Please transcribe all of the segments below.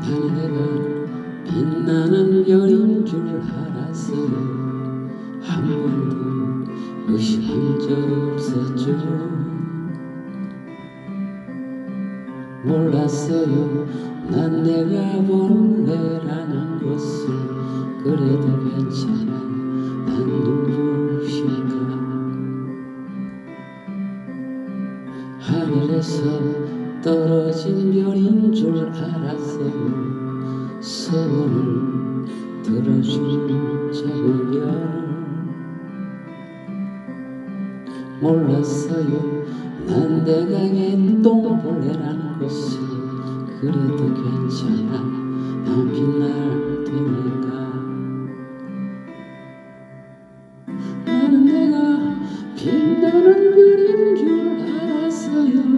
당해가 빛나는 별인 줄 알았어요 한 번도 의심한 적 없었죠. 몰랐어요. 난 내가 본래라는 것을 그래도 괜찮아. 난 눈부시니까 하늘에서 떨어진 별인 줄 알았어요 소원을 들어주는 작은 별 몰랐어요. 난 내가 개똥벌레라는 것을 그래도 괜찮아. 난 빛날 테니까. 나는 내가 빛나는 별인 줄 알았어요. 한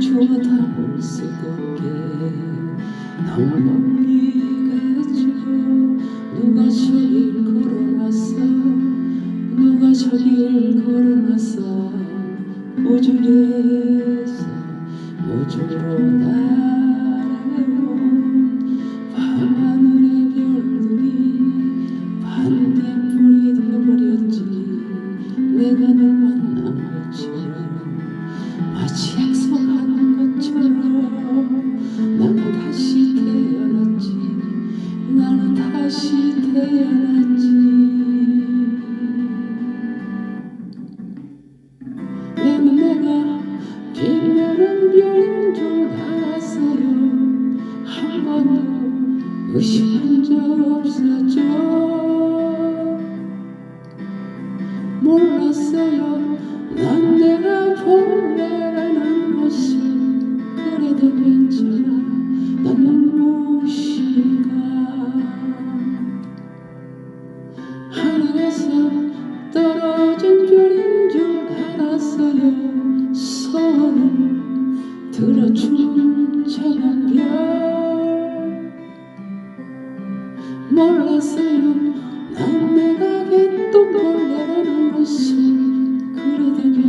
담을 수 없게. 갔죠 누가 저길 걸어놨어? 누가 저길 걸어놨어? 우주에서 우주로 날 다시 태어났지. 내는 내가 빛나는 별인 줄 알았어요. 한 번도 의심한 적 없었죠. 몰랐어요. 난 내가 본래 찬한 별 몰랐어요. 난 내가 했던 걸 나라는 것을 그래도